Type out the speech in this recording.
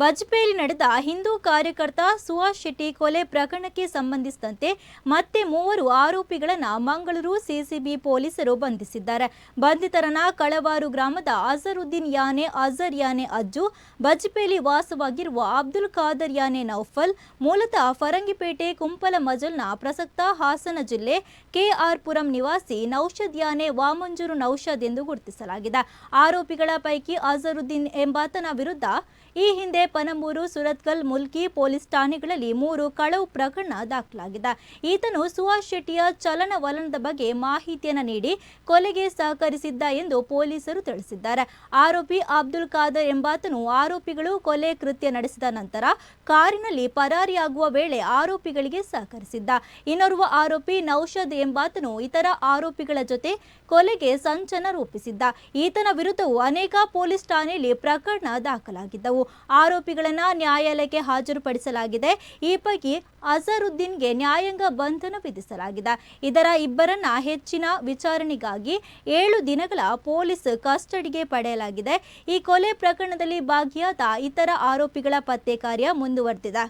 ಬಜ್ಪೇಯಲ್ಲಿ ನಡೆದ ಹಿಂದೂ ಕಾರ್ಯಕರ್ತ ಸುಹಾಸ್ ಶೆಟ್ಟಿ ಕೊಲೆ ಪ್ರಕರಣಕ್ಕೆ ಸಂಬಂಧಿಸಿದಂತೆ ಮತ್ತೆ ಮೂವರು ಆರೋಪಿಗಳನ್ನು ಮಂಗಳೂರು ಸಿಸಿಬಿ ಪೊಲೀಸರು ಬಂಧಿಸಿದ್ದಾರೆ. ಬಂಧಿತರನ್ನ ಕಳವಾರು ಗ್ರಾಮದ ಅಜರುದ್ದೀನ್ ಯಾನೆ, ಅಜರ್ ಯಾನೆ ಅಜ್ಜು, ಬಜ್ಪೇಲಿ ವಾಸವಾಗಿರುವ ಅಬ್ದುಲ್ ಖಾದರ್ ಯಾನೆ ನೌಫಲ್, ಮೂಲತಃ ಫರಂಗಿಪೇಟೆ, ಕುಂಪಲ ಮಜಲ್ನ ಪ್ರಸಕ್ತ ಹಾಸನ ಜಿಲ್ಲೆ ಕೆಆರ್ ಪುರಂ ನಿವಾಸಿ ನೌಷದ್ ಯಾನೆ ವಾಮಂಜೂರು ನೌಷದ್ ಎಂದು ಗುರುತಿಸಲಾಗಿದೆ. ಆರೋಪಿಗಳ ಪೈಕಿ ಅಜರುದ್ದೀನ್ ಎಂಬಾತನ ವಿರುದ್ಧ ಈ ಹಿಂದೆ ಪನಮೂರು, ಸುರತ್ಕಲ್, ಮುಲ್ಕಿ ಪೊಲೀಸ್ ಠಾಣೆಗಳಲ್ಲಿ ಮೂರು ಕಳವು ಪ್ರಕರಣ ದಾಖಲಾಗಿದೆ. ಈತನು ಸುಹಾಸ್ ಶೆಟ್ಟಿಯ ಚಲನವಲನದ ಬಗ್ಗೆ ಮಾಹಿತಿಯನ್ನು ನೀಡಿ ಕೊಲೆಗೆ ಸಹಕರಿಸಿದ್ದ ಎಂದು ಪೊಲೀಸರು ತಿಳಿಸಿದ್ದಾರೆ. ಆರೋಪಿ ಅಬ್ದುಲ್ ಖಾದರ್ ಎಂಬಾತನು ಆರೋಪಿಗಳು ಕೊಲೆ ಕೃತ್ಯ ನಡೆಸಿದ ನಂತರ ಕಾರಿನಲ್ಲಿ ಪರಾರಿಯಾಗುವ ವೇಳೆ ಆರೋಪಿಗಳಿಗೆ ಸಹಕರಿಸಿದ್ದ. ಇನ್ನೋರ್ವ ಆರೋಪಿ ನೌಷದ್ ಎಂಬಾತನು ಇತರ ಆರೋಪಿಗಳ ಜೊತೆ ಕೊಲೆಗೆ ಸಂಚನ ರೂಪಿಸಿದ್ದ. ಈತನ ವಿರುದ್ಧವೂ ಅನೇಕ ಪೊಲೀಸ್ ಠಾಣೆಯಲ್ಲಿ ಪ್ರಕರಣ ದಾಖಲಾಗಿದ್ದವು. ಆರೋಪಿಗಳನ್ನ ನ್ಯಾಯಾಲಯಕ್ಕೆ ಹಾಜರುಪಡಿಸಲಾಗಿದೆ. ಈ ಪೈಕಿ ಅಜರುದ್ದೀನ್ಗೆ ನ್ಯಾಯಾಂಗ ಬಂಧನ ವಿಧಿಸಲಾಗಿದೆ. ಇದರ ಇಬ್ಬರನ್ನ ಹೆಚ್ಚಿನ ವಿಚಾರಣೆಗಾಗಿ ಏಳು ದಿನಗಳ ಪೊಲೀಸ್ ಕಸ್ಟಡಿಗೆ ಪಡೆಯಲಾಗಿದೆ. ಈ ಕೊಲೆ ಪ್ರಕರಣದಲ್ಲಿ ಭಾಗಿಯಾದ ಇತರ ಆರೋಪಿಗಳ ಪತ್ತೆ ಕಾರ್ಯ ಮುಂದುವರೆದಿದೆ.